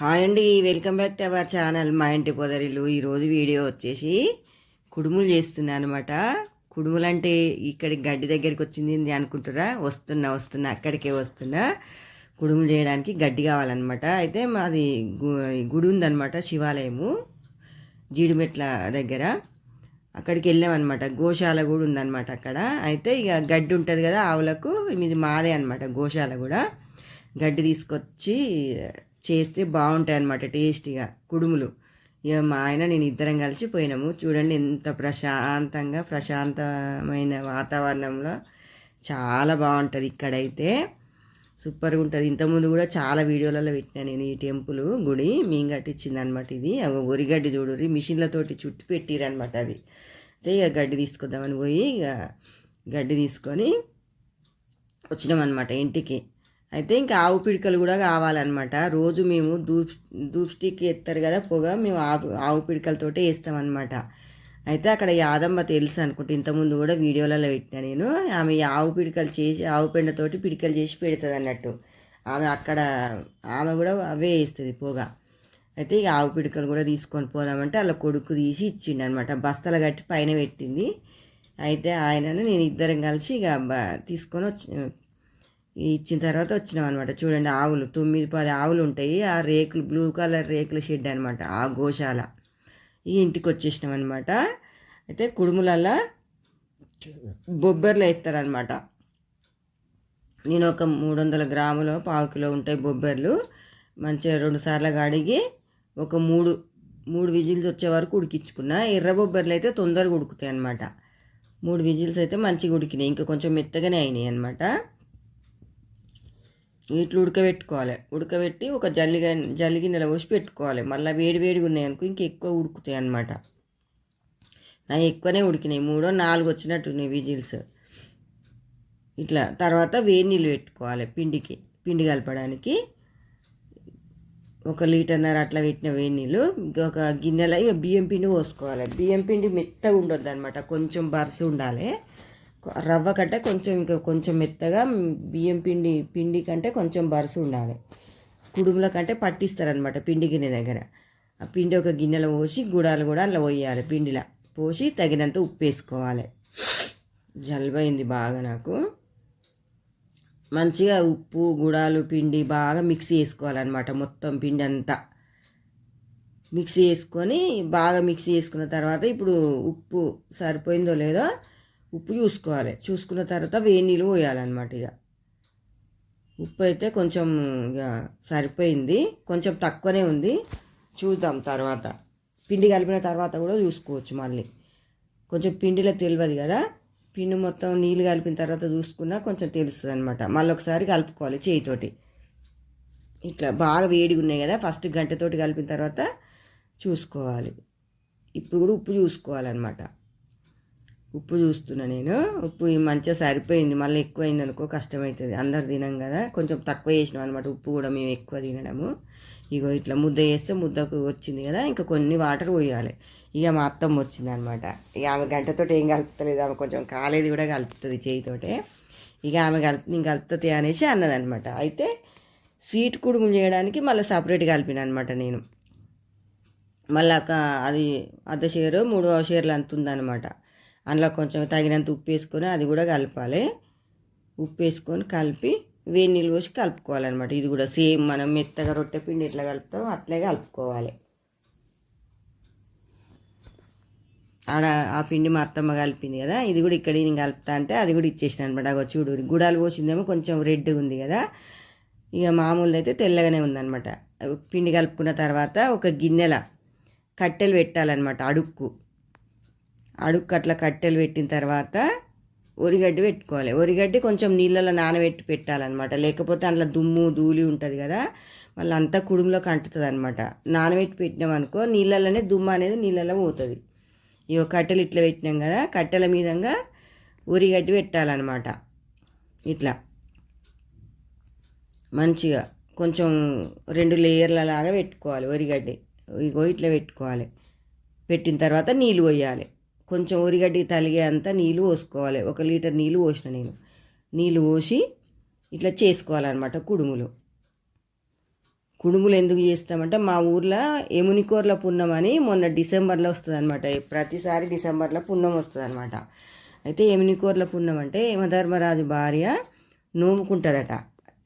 Hi అండి welcome back to our channel. మా ఇంటి పొదరిలు ఈరోజు వీడియో వచ్చేసి కుడుములు చేస్తున్నా అనమాట కుడుములు అంటే ఇక్కడికి గడ్డి దగ్గరికి వచ్చింది అనుకుంటారా? వస్తున్నా వస్తున్నా అక్కడికే వస్తున్నా. కుడుములు చేయడానికి గడ్డి కావాలన్నమాట. అయితే మాది గు- గుడి ఉందన్నమాట శివాలయము జీడిమెట్ల దగ్గర. అక్కడికి వెళ్ళామన్నమాట గోశాల కూడా ఉందన్నమాట అక్కడ. అయితే ఇక గడ్డి ఉంటుంది కదా ఆవులకు ఇది మాదే అనమాట గోశాల కూడా. గడ్డి తీసుకొచ్చి చేస్తే బాగుంటాయి అనమాట టేస్టీగా కుడుములు. ఇక మా ఆయన నేను ఇద్దరం కలిసి పోయినాము. చూడండి ఎంత ప్రశాంతంగా ప్రశాంతమైన వాతావరణంలో చాలా బాగుంటుంది ఇక్కడైతే. సూపర్గా ఉంటుంది. ఇంతకుముందు కూడా చాలా వీడియోలలో పెట్టినా నేను ఈ టెంపుల్ గుడి మేము కట్టించింది అనమాట ఇది. అగో ఒరిగడ్డి చూడుర్రి మిషన్లతోటి చుట్టు పెట్టిరనమాట అది. అయితే ఇక గడ్డి తీసుకుందామని పోయి ఇక గడ్డి తీసుకొని వచ్చినామన్నమాట ఇంటికి. అయితే ఇంకా ఆవు పిడకలు కూడా కావాలన్నమాట. రోజు మేము ధూప్ ధూప్ స్టిక్ ఎత్తారు కదా పొగ మేము ఆవు ఆవు పిడికలతోటే వేస్తామన్నమాట అయితే అక్కడ యాదమ్మ తెలుసు అనుకుంటే. ఇంతకుముందు కూడా వీడియోలలో పెట్టినా నేను. ఆమె ఆవు పిడకలు చేసి ఆవు పెండతోటి పిడికలు చేసి పెడుతుంది అన్నట్టు ఆమె అక్కడ ఆమె కూడా అవే వేస్తుంది పొగ. అయితే ఇక ఆవు పిడకలు కూడా తీసుకొని పోదామంటే అలా కొడుకు తీసి ఇచ్చిండు అనమాట బస్తలు కట్టి పైన పెట్టింది. అయితే ఆయనను నేను ఇద్దరం కలిసి ఇక తీసుకొని వచ్చి ఇచ్చిన తర్వాత వచ్చినాం అనమాట చూడండి ఆవులు తొమ్మిది పది ఆవులు ఉంటాయి. ఆ రేకులు బ్లూ కలర్ రేకుల షెడ్ అనమాట ఆ గోశాల. ఈ ఇంటికి వచ్చేసినాం అనమాట అయితే కుడుములల్లా బొబ్బర్లు వేస్తారనమాట నేను ఒక మూడు వందల గ్రాములు పావు కిలో ఉంటాయి బొబ్బర్లు. మంచిగా రెండు సార్లు కడిగి ఒక మూడు మూడు విజిల్స్ వచ్చే వరకు ఉడికించుకున్నా. ఎర్ర బొబ్బర్లు అయితే తొందరగా ఉడుకుతాయి అనమాట మూడు విజిల్స్ అయితే మంచిగా ఉడికినాయి. ఇంకా కొంచెం మెత్తగానే అయినాయి అనమాట ఇట్లా ఉడకబెట్టుకోవాలి. ఉడకబెట్టి ఒక జల్లిగా జల్లిగిన్నెల పోసి పెట్టుకోవాలి. మళ్ళీ వేడి వేడిగా ఉన్నాయి అనుకో ఇంక ఎక్కువ ఉడుకుతాయి అనమాట నా ఎక్కువనే ఉడికినాయి. మూడో నాలుగు వచ్చినట్టు ఉన్నాయి విజిల్స్. ఇట్లా తర్వాత వేడి నీళ్ళు పెట్టుకోవాలి పిండికి. పిండి కలపడానికి ఒక లీటర్న్నర అట్లా పెట్టిన వేడి నీళ్ళు. ఇంకొక గిన్నెలో ఇక బియ్యం పిండి పోసుకోవాలి. బియ్యం పిండి మెత్తగా ఉండొద్దు అనమాట కొంచెం బరుసు ఉండాలి రవ్వ కంటే కొంచెం ఇంకా కొంచెం మెత్తగా బియ్యం పిండి పిండి కంటే కొంచెం బరుసు ఉండాలి. కుడుముల కంటే పట్టిస్తారనమాట పిండి గిన్నె దగ్గర. ఆ పిండి ఒక గిన్నెలో పోసి గుడాలు కూడా అలా పోయాలి పిండిలో. పోసి తగినంత ఉప్పు వేసుకోవాలి. జలుబైంది బాగా నాకు. మంచిగా ఉప్పు గుడాలు పిండి బాగా మిక్స్ చేసుకోవాలన్నమాట మొత్తం పిండి అంతా. మిక్స్ చేసుకొని బాగా మిక్స్ చేసుకున్న తర్వాత ఇప్పుడు ఉప్పు సరిపోయిందో లేదో ఉప్పు చూసుకోవాలి. చూసుకున్న తర్వాత వేడి నీళ్ళు పోయాలన్నమాట ఇక. ఉప్పు అయితే కొంచెం ఇక సరిపోయింది. కొంచెం తక్కువనే ఉంది. చూద్దాం తర్వాత. పిండి కలిపిన తర్వాత కూడా చూసుకోవచ్చు మళ్ళీ. కొంచెం పిండిలో తెలియదు కదా. పిండి మొత్తం నీళ్ళు కలిపిన తర్వాత చూసుకున్నా కొంచెం తెలుస్తుంది అనమాట మళ్ళీ ఒకసారి కలుపుకోవాలి చేయితోటి. ఇట్లా బాగా వేడిగా ఉన్నాయి కదా. ఫస్ట్ గంటతోటి కలిపిన తర్వాత చూసుకోవాలి. ఇప్పుడు కూడా ఉప్పు చూసుకోవాలన్నమాట. ఉప్పు చూస్తున్నా నేను. ఉప్పు మంచిగా సరిపోయింది. మళ్ళీ ఎక్కువ అనుకో కష్టమవుతుంది అందరు తినం కదా. కొంచెం తక్కువ చేసినాం అనమాట ఉప్పు కూడా మేము ఎక్కువ తినడము. ఇగో ఇట్లా ముద్ద వేస్తే ముద్దకు వచ్చింది కదా. ఇంకా కొన్ని వాటర్ పోయాలి. ఇక మా అత్తమ్మ వచ్చింది అనమాట ఇక ఆమె గంటతో ఏం కలుపుతలేదు. ఆమె కొంచెం కాలేది కూడా కలుపుతుంది చేయితోటే. ఇక ఆమె కలుపు నేను కలుపుతుంది అనేసి అన్నదనమాట అయితే స్వీట్ కుడుములు చేయడానికి మళ్ళీ సపరేట్ కలిపిన అనమాట నేను. మళ్ళీ ఒక అది అర్ధ షేరు మూడవ షేర్లు అంత ఉందన్నమాట. అందులో కొంచెం తగినంత ఉప్పు వేసుకొని అది కూడా కలపాలి. ఉప్పు వేసుకొని కలిపి వేడి నీళ్ళు పోసి కలుపుకోవాలన్నమాట. ఇది కూడా సేమ్ మనం మెత్తగా రొట్టె పిండి ఎట్లా కలుపుతాం అట్లే కలుపుకోవాలి. ఆడ ఆ పిండి మా అత్తమ్మ కలిపింది కదా ఇది కూడా ఇక్కడ నేను కలుపుతా అంటే అది కూడా ఇచ్చేసిన అనమాట అగో చూడు గుడాలు పోసిందేమో కొంచెం రెడ్గా ఉంది కదా. ఇక మామూలు అయితే తెల్లగానే ఉందన్నమాట. పిండి కలుపుకున్న తర్వాత ఒక గిన్నెల కట్టెలు పెట్టాలన్నమాట అడుక్కు. అడుక్కు అట్లా కట్టెలు పెట్టిన తర్వాత ఒరిగడ్డి పెట్టుకోవాలి. ఒరిగడ్డి కొంచెం నీళ్ళలో నానబెట్టి పెట్టాలన్నమాట. లేకపోతే అందులో దుమ్ము ధూళి ఉంటుంది కదా మళ్ళీ అంతా కుడుములోకి అంటుతుంది అనమాట నానబెట్టి పెట్టినాం అనుకో నీళ్ళలోనే దుమ్ము అనేది నీళ్ళలో పోతుంది. ఇక కట్టెలు ఇట్లా పెట్టినాం కదా కట్టెల మీదంగా ఉరిగడ్డి పెట్టాలన్నమాట. ఇట్లా. మంచిగా కొంచెం రెండు లేయర్ల లాగా పెట్టుకోవాలి ఒరిగడ్డి. ఇగో ఇట్లా పెట్టుకోవాలి. పెట్టిన తర్వాత నీళ్ళు పోయాలి. కొంచెం ఉరిగడ్డి తలిగే నీళ్ళు పోసుకోవాలి. ఒక లీటర్ నీళ్ళు పోసిన నేను. నీళ్ళు పోసి ఇట్లా చేసుకోవాలన్నమాట కుడుములు. కుడుములు ఎందుకు చేస్తామంటే మా ఊర్లో ఎమునికోర్ల పున్నం అని మొన్న డిసెంబర్లో వస్తుంది అనమాట ప్రతిసారి డిసెంబర్లో పున్నం వస్తుంది అనమాట అయితే ఎమునికోర్ల పున్నం అంటే యమధర్మరాజు భార్య నోముకుంటుందట.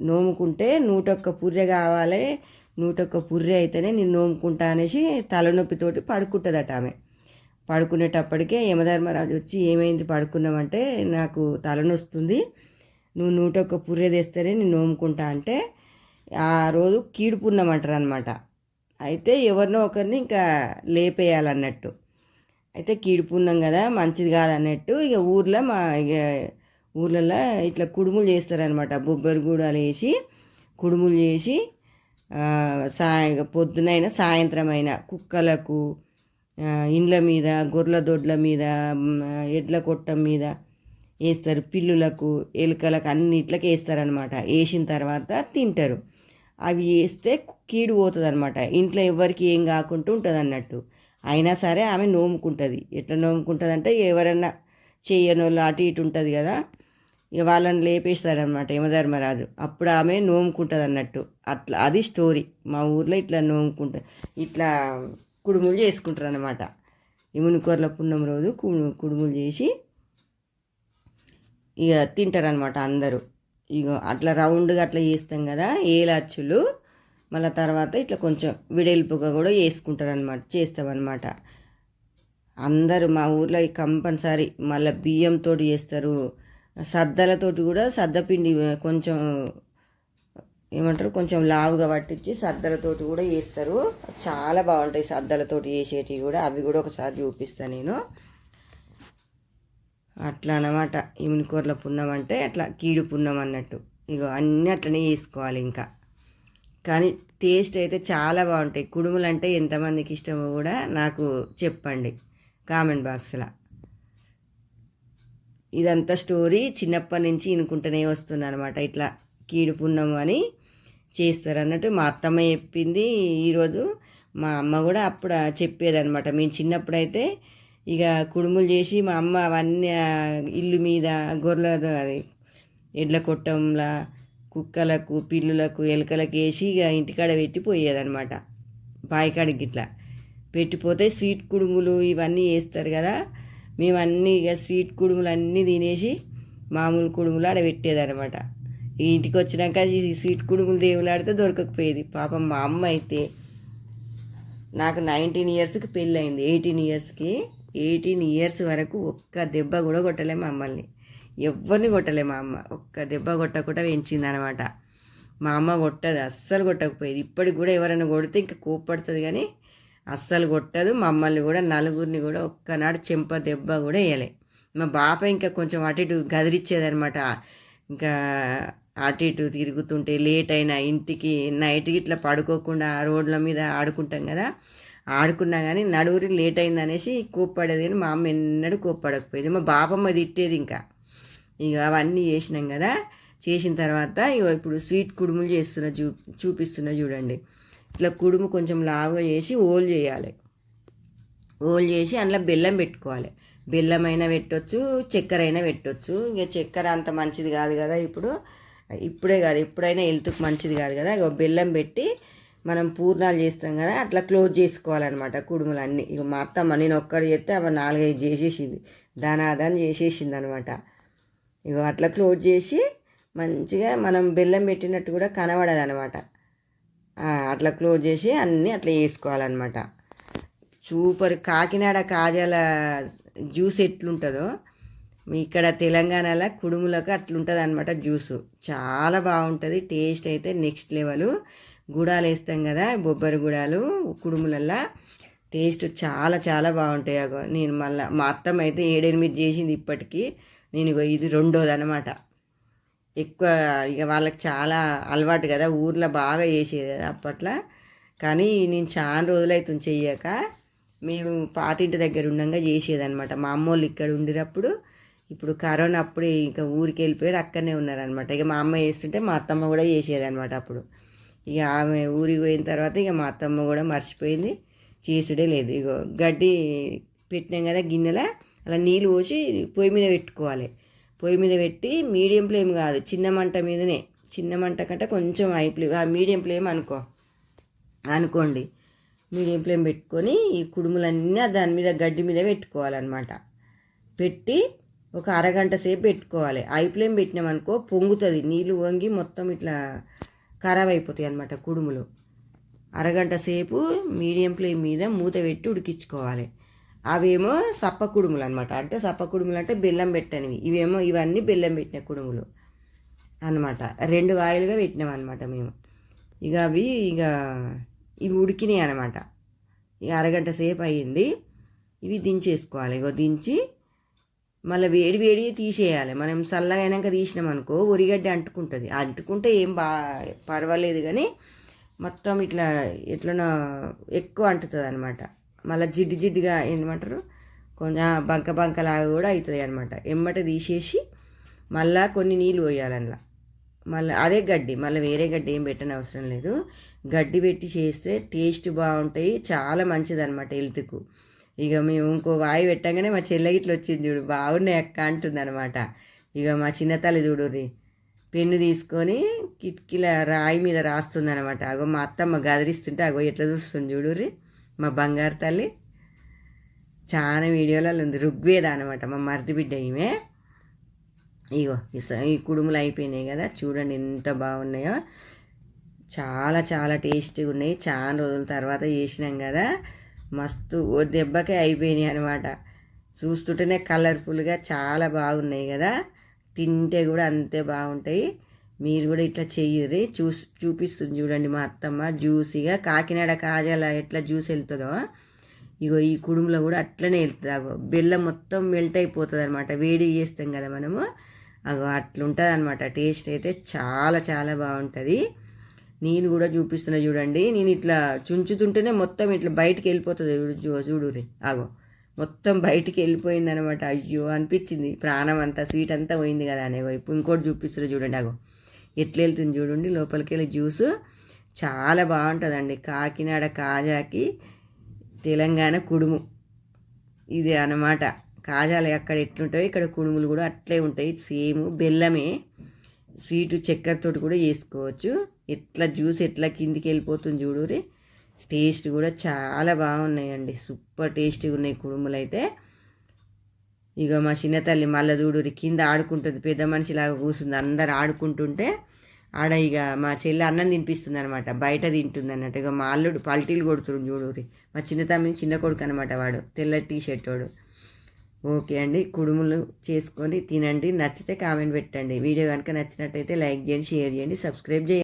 నోముకుంటే నూటొక్క పుర్రె కావాలి నూటొక్క పుర్రె అయితేనే నేను నోముకుంటా అనేసి తలనొప్పితోటి పడుకుంటుందట ఆమె. పడుకునేటప్పటికే యమధర్మరాజు వచ్చి ఏమైంది పడుకున్నామంటే నాకు తలనొస్తుంది. నువ్వు నూటొక్క పుర్రె తెస్తేనే నేను నోముకుంటా అంటే ఆ రోజు కీడుపున్నామంటారు అనమాట అయితే ఎవరినో ఒకరిని ఇంకా లేపేయాలన్నట్టు. అయితే కీడుపున్నాం కదా మంచిది కాదన్నట్టు ఇక ఊర్లో మా ఇక ఊర్లలో ఇట్లా కుడుములు చేస్తారనమాట బొబ్బరి గూడాలు వేసి కుడుములు చేసి సాయ పొద్దునైనా సాయంత్రం అయినా కుక్కలకు ఇండ్ల మీద గొర్రెల దొడ్ల మీద ఎడ్ల కొట్టం మీద వేస్తారు. పిల్లులకు ఎలుకలకు అన్నిట్లకి వేస్తారనమాట వేసిన తర్వాత తింటారు. అవి వేస్తే కీడు పోతుంది అనమాట ఇంట్లో ఎవరికి ఏం కాకుండా ఉంటుంది అన్నట్టు అయినా సరే ఆమె నోముకుంటుంది. ఎట్లా నోముకుంటుంది అంటే ఎవరన్నా చెయ్యనోళ్ళు అటు ఇటు ఉంటుంది కదా ఇక వాళ్ళని లేపేస్తారనమాట యమధర్మరాజు. అప్పుడు ఆమె నోముకుంటుంది అన్నట్టు అట్లా అది స్టోరీ మా ఊర్లో ఇట్లా నోముకుంటుంది ఇట్లా కుడుములు చేసుకుంటారు అనమాట ఇమునికొర్ల పున్నం రోజు కు- కుడుములు చేసి ఇక తింటారనమాట అందరూ. ఇక అట్లా రౌండ్గా అట్లా చేస్తాం కదా ఏలాచులు మళ్ళీ తర్వాత ఇట్లా కొంచెం విడెల్పుగా కూడా చేసుకుంటారనమాట చేస్తామన్నమాట. అందరూ మా ఊర్లో ఈ కంపల్సరీ మళ్ళీ బియ్యంతో చేస్తారు. సద్దలతోటి కూడా సద్దపిండి కొంచెం ఏమంటారు కొంచెం లావుగా పట్టించి సద్దలతోటి కూడా చేస్తారు. చాలా బాగుంటాయి సద్దలతోటి చేసేటివి కూడా. అవి కూడా ఒకసారి చూపిస్తాను నేను. అట్లా అన్నమాట. ఇమిని పున్నం అంటే అట్లా కీడు పున్నం అన్నట్టు. ఇగో అన్నీ అట్లనే వేసుకోవాలి ఇంకా. కానీ టేస్ట్ అయితే చాలా బాగుంటాయి. కుడుములు అంటే ఎంతమందికి ఇష్టమో కూడా నాకు చెప్పండి కామెంట్ బాక్స్లో. ఇదంతా స్టోరీ చిన్నప్పటి నుంచి వినుకుంటూనే వస్తుంది అనమాట ఇట్లా కీడు పున్నం అని చేస్తారు అన్నట్టు మా అత్తమ్మ చెప్పింది. ఈరోజు మా అమ్మ కూడా అప్పుడు చెప్పేదనమాట మేము చిన్నప్పుడైతే ఇక కుడుములు చేసి మా అమ్మ అవన్నీ ఇల్లు మీద గొర్రెల అది ఎడ్ల కొట్టంలా కుక్కలకు పిల్లులకు ఎలుకలకు వేసి ఇక ఇంటికాడ పెట్టి పోయేదనమాట బాయికాడికి ఇట్లా పెట్టిపోతే స్వీట్ కుడుములు ఇవన్నీ వేస్తారు కదా. మేము అన్నీ ఇక స్వీట్ కుడుములు అన్నీ తినేసి మామూలు కుడుములు ఆడ పెట్టేదనమాట ఇంటికి వచ్చినాక ఈ స్వీట్ కుడుములు దేవులాడితే దొరకకపోయేది. పాపం మా అమ్మ అయితే నాకు నైన్టీన్ ఇయర్స్కి పెళ్ళయింది. ఎయిటీన్ ఇయర్స్కి ఎయిటీన్ ఇయర్స్ వరకు ఒక్క దెబ్బ కూడా కొట్టలే మా అమ్మల్ని. ఎవరిని కొట్టలే మా అమ్మ. ఒక్క దెబ్బ కొట్టకుండా పెంచింది అనమాట మా అమ్మ కొట్టదు అస్సలు కొట్టకపోయేది. ఇప్పటికి కూడా ఎవరైనా కొడితే ఇంకా కోప్పడుతుంది కానీ అస్సలు కొట్టదు. మమ్మల్ని కూడా నలుగురిని కూడా ఒక్కనాడు చెంప దెబ్బ కూడా వేయలే. మా బాప ఇంకా కొంచెం అటు ఇటు గదిరిచ్చేదనమాట ఇంకా అటు ఇటు తిరుగుతుంటే లేట్ అయినా ఇంటికి నైట్కి ఇట్లా పడుకోకుండా రోడ్ల మీద ఆడుకుంటాం కదా. ఆడుకున్నా కానీ నడువురి లేట్ అయింది అనేసి కోప్పడేది అని మా అమ్మ ఎన్నడూ కోప్పడకపోయేది. మా బాపమ్మ తిట్టేది ఇంకా. ఇక అవన్నీ చేసినాం కదా. చేసిన తర్వాత ఇగో ఇప్పుడు స్వీట్ కుడుములు చేస్తున్నా చూ చూపిస్తున్నా చూడండి. ఇట్లా కుడుము కొంచెం లావుగా చేసి ఓల్ చేయాలి. ఓల్ చేసి అందులో బెల్లం పెట్టుకోవాలి. బెల్లం అయినా పెట్టొచ్చు చక్కెర అయినా పెట్టొచ్చు. ఇక చక్కెర అంత మంచిది కాదు కదా ఇప్పుడు. ఇప్పుడే కాదు ఎప్పుడైనా హెల్త్కి మంచిది కాదు కదా. ఇక బెల్లం పెట్టి మనం పూర్ణాలు చేస్తాం కదా అట్లా క్లోజ్ చేసుకోవాలన్నమాట కుడుములు అన్నీ ఇక మా అత్తమ్మ నేను ఒక్కడు చేస్తే ఆమె నాలుగైదు చేసేసింది. దానాదాని చేసేసింది అనమాట ఇక అట్లా క్లోజ్ చేసి మంచిగా మనం బెల్లం పెట్టినట్టు కూడా కనబడదు అనమాట అట్లా క్లోజ్ చేసి అన్నీ అట్లా వేసుకోవాలన్నమాట సూపర్ కాకినాడ కాజాల జ్యూస్ ఎట్లుంటుందో ఇక్కడ తెలంగాణలో కుడుములకు అట్లుంటుంది అనమాట జ్యూసు. చాలా బాగుంటుంది టేస్ట్ అయితే నెక్స్ట్ లెవెల్. గుడాలు వేస్తాం కదా బొబ్బరి గుడాలు కుడుములల్లో. టేస్ట్ చాలా చాలా బాగుంటాయి అగో. నేను మళ్ళీ మా అత్తమ్మ అయితే ఏడెనిమిది చేసింది ఇప్పటికీ. నేను ఇది రెండోది అనమాట ఎక్కువ ఇక వాళ్ళకి చాలా అలవాటు కదా ఊర్లో బాగా చేసేది అప్పట్లో. కానీ నేను చాలా రోజులైతుంది చెయ్యక. మేము పాతింటి దగ్గర ఉండగా చేసేదన్నమాట. మా అమ్మోళ్ళు ఇక్కడ ఉండినప్పుడు ఇప్పుడు కరోనా అప్పుడు ఇంకా ఊరికి వెళ్ళిపోయారు అక్కడనే ఉన్నారనమాట ఇక మా అమ్మ చేస్తుంటే మా అత్తమ్మ కూడా చేసేదన్నమాట అప్పుడు. ఇక ఆమె ఊరికి పోయిన తర్వాత ఇక మా అత్తమ్మ కూడా మర్చిపోయింది చేసుడే లేదు. ఇగో గడ్డి పెట్టినాం కదా గిన్నెల అలా నీళ్ళు పోసి పొయ్యి మీద పెట్టుకోవాలి. పొయ్యి మీద పెట్టి మీడియం ఫ్లేమ్ కాదు చిన్న మంట మీదనే. చిన్న మంట కంటే కొంచెం హై ఫ్లేమ్ మీడియం ఫ్లేమ్ అనుకో అనుకోండి. మీడియం ఫ్లేమ్ పెట్టుకొని ఈ కుడుములన్నీ దాని మీద గడ్డి మీద పెట్టుకోవాలన్నమాట. పెట్టి ఒక అరగంట సేపు పెట్టుకోవాలి. ఐ ఫ్లేమ్ పెట్టినామనుకో పొంగుతుంది. నీళ్ళు వంగి మొత్తం ఇట్లా ఖరాబ్ అయిపోతాయి అనమాట కుడుములు. అరగంట సేపు మీడియం ఫ్లేమ్ మీద మూత పెట్టి ఉడికించుకోవాలి. అవేమో సప్ప కుడుములు అనమాట అంటే సప్ప కుడుములు అంటే బెల్లం పెట్టనివి. ఇవేమో ఇవన్నీ బెల్లం పెట్టిన కుడుములు అనమాట రెండు వాయిలుగా పెట్టినాం అనమాట మేము. ఇక అవి ఇక ఇవి ఉడికినాయి అనమాట ఇక అరగంట సేపు అయ్యింది. ఇవి దించేసుకోవాలి. ఇగో దించి మళ్ళీ వేడి వేడి తీసేయాలి. మనం చల్లగా అయినాక తీసినాం అనుకో ఉరిగడ్డ అంటుకుంటుంది. అంటుకుంటే ఏం బా పర్వాలేదు కానీ మొత్తం ఇట్లా ఎట్లనో ఎక్కువ అంటుతుంది అనమాట మళ్ళీ జిడ్డు జిడ్డుగా ఏమంటారు? కొంచెం బంక బంకలాగా కూడా అవుతుంది అనమాట ఎమ్మట తీసేసి మళ్ళా కొన్ని నీళ్ళు పోయాలి అందులో. మళ్ళీ అదే గడ్డి. మళ్ళీ వేరే గడ్డి ఏం పెట్టని అవసరం లేదు. గడ్డి పెట్టి చేస్తే టేస్ట్ బాగుంటాయి. చాలా మంచిది అనమాట హెల్త్కు. ఇక మేము ఇంకో వాయి పెట్టగానే మా చెల్లె ఇట్లా వచ్చింది చూడు. బాగున్నాయి అక్క అంటుంది అనమాట ఇక మా చిన్న తల్లి పెన్ను తీసుకొని కిటికీల రాయి మీద రాస్తుంది అనమాట అగో మా అత్తమ్మ గదిరిస్తుంటే అగో ఎట్లా చూస్తుంది చూడుర్రి మా బంగారు తల్లి చాలా వీడియోలలో ఉంది. ఋగ్వేద అనమాట మా మరిది బిడ్డ ఈమె. ఇగో ఈ కుడుములు అయిపోయినాయి కదా. చూడండి ఎంత బాగున్నాయో. చాలా చాలా టేస్టీగా ఉన్నాయి. చాలా రోజుల తర్వాత చేసినాం కదా. మస్తు ఓ దెబ్బకే అయిపోయినాయి అనమాట చూస్తుంటేనే కలర్ఫుల్గా చాలా బాగున్నాయి కదా. తింటే కూడా అంతే బాగుంటాయి. మీరు కూడా ఇట్లా చెయ్యరి చూసి చూపిస్తుంది చూడండి మా అత్తమ్మ. జ్యూసీగా కాకినాడ కాజాల ఎట్లా జ్యూస్ వెళ్తుందో. ఇగో ఈ కుడుములో కూడా అట్లనే వెళ్తుంది. అగో బెల్లం మొత్తం మెల్ట్ అయిపోతుంది అనమాట వేడి చేస్తాం కదా మనము. అగో అట్లుంటుంది అనమాట టేస్ట్ అయితే చాలా చాలా బాగుంటుంది. నేను కూడా చూపిస్తున్నా చూడండి. నేను ఇట్లా చుంచుతుంటేనే మొత్తం ఇట్లా బయటికి వెళ్ళిపోతుంది. చూడు చూ- రే ఆగో. మొత్తం బయటికి వెళ్ళిపోయింది అనమాట అయ్యో అనిపించింది. ప్రాణం అంతా స్వీట్ అంతా పోయింది కదా అనేగో ఇప్పుడు ఇంకోటి చూపిస్తున్నా చూడండి అగో ఎట్లా వెళ్తుంది చూడండి లోపలికి వెళ్ళి జ్యూస్. చాలా బాగుంటుందండి. కాకినాడ కాజాకి తెలంగాణ కుడుము. ఇది అన్నమాట కాజాలు అక్కడ ఎట్లుంటాయో ఇక్కడ కుడుములు కూడా అట్లే ఉంటాయి. సేమ్ బెల్లమే. స్వీటు చక్కెరతోటి కూడా చేసుకోవచ్చు. ఎట్లా జ్యూస్ ఎట్లా కిందికి వెళ్ళిపోతుంది చూడురి టేస్ట్ కూడా చాలా బాగున్నాయండి. సూపర్ టేస్టీగా ఉన్నాయి కుడుములు అయితే. ఇక మా చిన్న తల్లి మళ్ళీ చూడురి కింద ఆడుకుంటుంది. పెద్ద మనిషిలాగా కూర్చుంది. అందరు ఆడుకుంటుంటే ఆడ ఇక మా చెల్లి అన్నం తినిపిస్తుంది అనమాట బయట తింటుంది అన్నట్టు ఇక మా అల్లుడు పల్టీలు కొడుతుంది చూడురి మా చిన్న తమ్మిని చిన్న కొడుకు అనమాట వాడు. తెల్ల టీ షర్ట్ వాడు. ఓకే అండి. కుడుములు చేసుకొని తినండి. నచ్చితే కామెంట్ పెట్టండి. వీడియో కనుక నచ్చినట్టయితే లైక్ చేయండి షేర్ చేయండి సబ్స్క్రైబ్ చేయండి.